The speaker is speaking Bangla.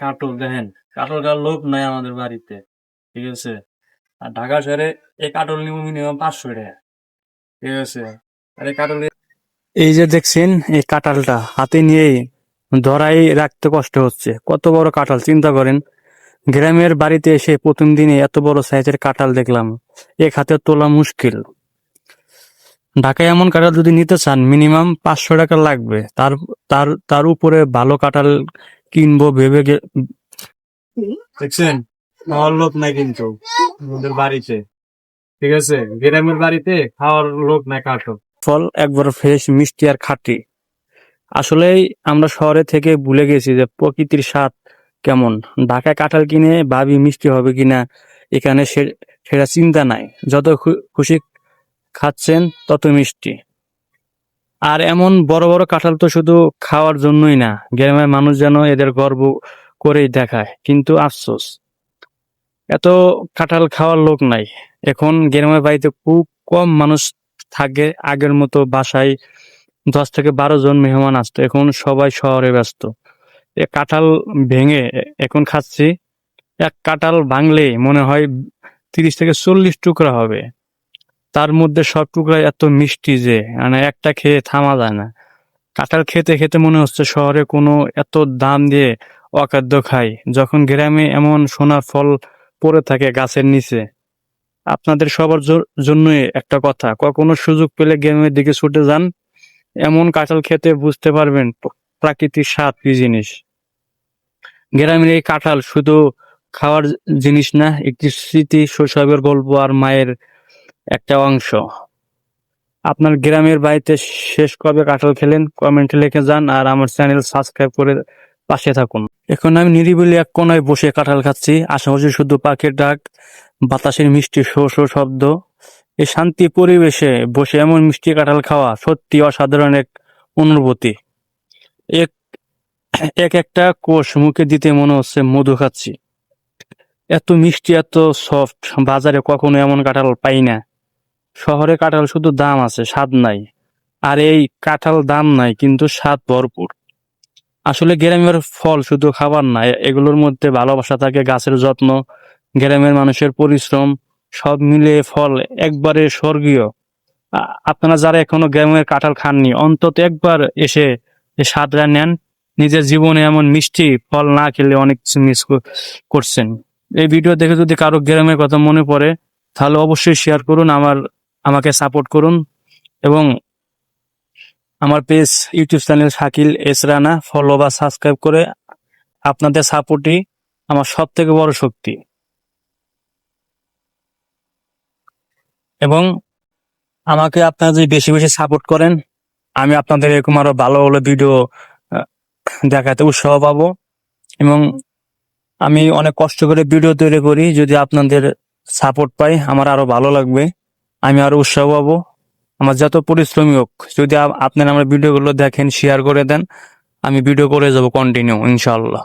কাটল দেখেন, কাটল গার লোক নাই আমাদের বাড়িতে, ঠিক আছে? আর ঢাকা শহরে এই কাটল নিব মিনিমাম পাঁচশো টাকা, ঠিক আছে? আর এই কাটল এই যে দেখছেন, এই কাঁঠালটা হাতে নিয়ে ধরাই রাখতে কষ্ট হচ্ছে, কত বড় কাঁঠাল, চিন্তা করেন। গ্রামের বাড়িতে এসে প্রথম দিনে এত বড় সাইজের কাঁঠাল দেখলাম, এক হাতে তোলা মুশকিল। ঢাকায় এমন কাঁঠাল যদি নিতে চান মিনিমাম পাঁচশো টাকা লাগবে, তার তার তার উপরে ভালো কাঁঠাল কিনবো ভেবে দেখছেন? খাওয়ার লোক নাই কিন্তু আমাদের বাড়িতে। ঠিক আছে? গ্রামের বাড়িতে খাওয়ার লোক নাই কাঠো ফল একবার ফ্রেশ মিষ্টি আর খাটি। আসলেই আমরা শহরে থেকে ভুলে গেছি যে প্রকৃতির স্বাদ কেমন। ঢাকায় কাঁঠাল কিনে ভাবি মিষ্টি হবে কিনা এখানে সে- সেটা চিন্তা নাই। যত খুশি খাচ্ছেন তত মিষ্টি। আর এমন বড় বড় কাঁঠাল তো শুধু খাওয়ার জন্যই না, গ্রামের মানুষ যেন এদের গর্ব করেই দেখায়। কিন্তু আফসোস, এত কাঁঠাল খাওয়ার লোক নাই। এখন গ্রামের বাড়িতে খুব কম মানুষ থাকে, আগের মতো বাসায় দশ থেকে বারো জন মেহমান আসতো। এখন সবাই শহরে ব্যস্ত। এ কাঁঠাল ভেঙে এখন খাচ্ছি। এক কাঁঠাল ভাঙলে মনে হয় তিরিশ থেকে চল্লিশ টুকরা হবে। তার মধ্যে সব টুকরা এত মিষ্টি যে মানে একটা খেয়ে থামা যায় না। কাঁঠাল খেতে খেতে মনে হচ্ছে শহরে কোনো এত দাম দিয়ে অখাদ্য খাই, যখন গ্রামে এমন সোনার ফল পড়ে থাকে গাছের নিচে। আপনাদের সবার জন্যই একটা কথা, কখনো সুযোগ পেলে গ্রামের দিকে ছুটে যান। এমন কাঁঠাল খেতে বুঝতে পারবেন প্রাকৃতিক স্বাদ কি জিনিস। গ্রামের এই কাঁঠাল শুধু খাওয়ার জিনিস না, একটি স্মৃতি, শৈশবের গল্প আর মায়ের একটা অংশ। আপনার গ্রামের বাড়িতে শেষ কবে কাঁঠাল খেলেন কমেন্টে লিখে যান আর আমার চ্যানেল সাবস্ক্রাইব করে পাশে থাকুন। এখন আমি নিরিবিলি এক কোনায় বসে কাঁঠাল খাচ্ছি। আশেপাশে শুধু পাখির ডাক, বাতাসের মিষ্টি শো শো শব্দ, এই শান্তি পরিবেশে বসে এমন মিষ্টি কাঁঠাল খাওয়া সত্যি অসাধারণ এক অনুভূতি। এক এক একটা কোষ মুখে দিতে মনে হচ্ছে মধু খাচ্ছি। এত মিষ্টি, এত সফট বাজারে কখনো এমন কাঁঠাল পাই না। শহরে কাঁঠাল শুধু দাম আছে, স্বাদ নাই। আর এই কাঁঠাল দাম নাই, কিন্তু স্বাদ ভরপুর। আসলে গ্রামের ফল শুধু খাবার না, এ- এগুলোর মধ্যে ভালোবাসা থাকে, গাছের যত্ন, গ্রামের মানুষের পরিশ্রম, সব মিলিয়ে ফল একবারে স্বর্গীয়। আপনারা যারা এখনও গ্রামের কাঁঠাল খাননি, অন্তত একবার এসে এই স্বাদটা নেন। নিজের জীবনে এমন মিষ্টি ফল না খেলে অনেক কিছু মিস করছেন। এই ভিডিও দেখে যদি কারও গ্রামের কথা মনে পড়ে, তাহলে অবশ্যই শেয়ার করুন। আমার আমাকে সাপোর্ট করুন এবং আমার page YouTube channel Shakil S Rana follow বা সাবস্ক্রাইব করে আপনাদের সাপোর্টই আমার সব থেকে বড় শক্তি। এবং আমাকে আপনারা যদি বেশি বেশি সাপোর্ট করেন, আমি আপনাদের এরকম আরও ভালো ভালো ভিডিও দেখাতে উৎসাহ পাবো। এবং আমি অনেক কষ্ট করে ভিডিও তৈরি করি, যদি আপনাদের সাপোর্ট পাই, আমার আরও ভালো লাগবে। আমি আরও উৎসাহ পাবো। আমার যত পরিশ্রমী হোক, যদি আপনার আমার ভিডিওগুলো দেখেন শেয়ার করে দেন, আমি ভিডিও করে যাব কন্টিনিউ ইনশাআল্লাহ।